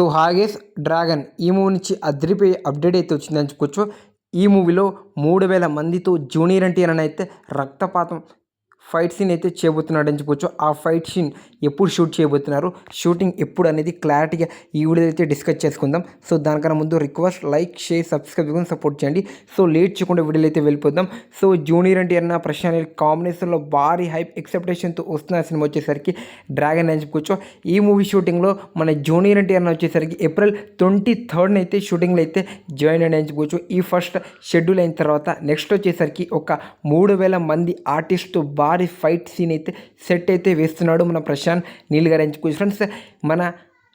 So హాగేస్ dragon ఈ movie నుంచి అదిరిపోయే అప్డేట్ అయితే వచ్చిందని చెప్పుకోవచ్చు ఈ మూవీలో మూడు వేల మందితో జూనియర్ ఎన్టీఆర్ అని అయితే రక్తపాతం ఫైట్ సీన్ అయితే చేయబోతున్నాడని చెప్పొచ్చు. ఆ ఫైట్ సీన్ ఎప్పుడు షూట్ చేయబోతున్నారు? షూటింగ్ ఎప్పుడు అనేది క్లారిటీగా ఈ వీడియో అయితే డిస్కస్ చేసుకుందాం. సో దానికన్నా ముందు request like share subscribe support చేయండి. సో లేట్ చేయకుండా వీడియోలు అయితే వెళ్ళిపోదాం. సో జూనియర్ అంటే అన్న ప్రశాంత్ కాంబినేషన్లో భారీ హైప్ ఎక్సెప్టేషన్తో వస్తున్న సినిమా వచ్చేసరికి డ్రాగన్ అని చెప్పుకోవచ్చు. ఈ మూవీ షూటింగ్లో మన జూనియర్ అంటే అన్న వచ్చేసరికి ఏప్రిల్ ట్వంటీ థర్డ్న అయితే షూటింగ్లో అయితే జాయిన్ అయ్యి అని చెప్పుకోవచ్చు. ఈ ఫస్ట్ షెడ్యూల్ అయిన తర్వాత నెక్స్ట్ వచ్చేసరికి ఒక మూడు వేల మంది ఆర్టిస్ట్ భారీ ఫైట్ సీన్ అయితే సెట్ అయితే వేస్తున్నాడు మన ప్రశాంత్ నీల్ గారు ఎంచుకోవచ్చు ఫ్రెండ్స్ మన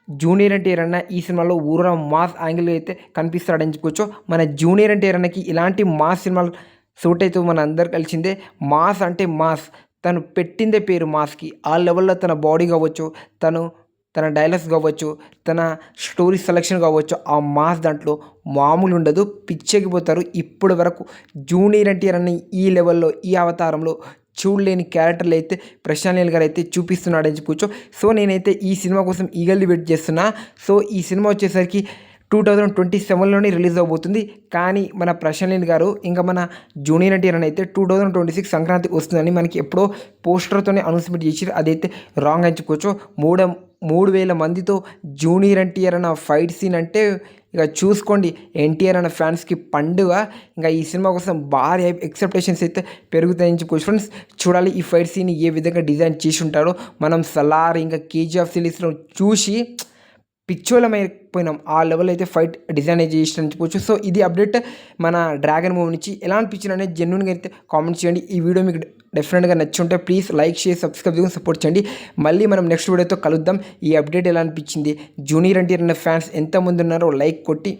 జూనియర్ అంటే అన్న ఈ సినిమాలో ఊర మాస్ యాంగిల్ అయితే కనిపిస్తాడని చెప్పుకోవచ్చు మన జూనియర్ అంటే అన్నకి ఇలాంటి మాస్ సినిమాలు సూట్ అయితే మన అందరు కలిసిందే. మాస్ అంటే మాస్ తను పెట్టిందే పేరు మాస్కి ఆ లెవెల్లో తన బాడీ కావచ్చు తను తన డైలాగ్స్ కావచ్చు తన స్టోరీ సెలెక్షన్ కావచ్చు ఆ మాస్ దాంట్లో మామూలు ఉండదు. పిచ్చెక్కిపోతారు. ఇప్పటి వరకు జూనియర్ ఎన్టీఆర్ అన్న ఈ లెవెల్లో ఈ అవతారంలో చూడలేని క్యారెక్టర్లు అయితే ప్రశాంత్ నీల్ గారు అయితే చూపిస్తున్నాడని చెప్పుకోవచ్చు సో నేనైతే ఈ సినిమా కోసం ఈగల్ని వెయిట్ చేస్తున్నా. సో ఈ సినిమా వచ్చేసరికి టూ థౌజండ్ ట్వంటీ సెవెన్లోనే రిలీజ్ అవబోతుంది. కానీ మన ప్రశాంత్ నీల్ గారు ఇంకా మన జూనియర్ ఎన్టీఆర్ అని అయితే two thousand twenty six Sankranti వస్తుందని మనకి ఎప్పుడో పోస్టర్తోనే అనౌన్స్మెంట్ చేసి అదైతే రాంగ్ అని చెప్పుకోవచ్చు మూడు మూడు వేల మందితో జూనియర్ ఎన్టీఆర్ అన్న ఫైట్ సీన్ అంటే ఇక చూసుకోండి ఎన్టీఆర్ అన్న ఫ్యాన్స్కి పండుగ. ఇంకా ఈ సినిమా కోసం భారీ ఎక్సెప్టేషన్స్ అయితే పెరుగుతాయని చెప్పుకోవచ్చు ఫ్రెండ్స్ చూడాలి ఈ ఫైట్ సీన్ ఏ విధంగా డిజైన్ చేసి ఉంటారో. మనం సలార్ ఇంకా కేజీఎఫ్ సిరీస్లో చూసి పిచ్చోళమైపోయినాం ఆ లెవెల్ అయితే ఫైట్ డిజైన్ చేసిన చెప్పొచ్చు. సో ఇది అప్డేట్ మన డ్రాగన్ మూవీ నుంచి ఎలా అనిపించింది అనేది జెన్యున్గా అయితే కామెంట్ చేయండి. ఈ వీడియో మీకు డెఫినెట్గా నచ్చి ఉంటే ప్లీజ్ లైక్ షేర్ సబ్స్క్రైబ్ చేసుకుని సపోర్ట్ చేయండి. మళ్ళీ మనం నెక్స్ట్ వీడియోతో కలుద్దాం. ఈ అప్డేట్ ఎలా అనిపించింది? జూనియర్ అంటే ఫ్యాన్స్ ఎంతమంది ఉన్నారో లైక్ కొట్టి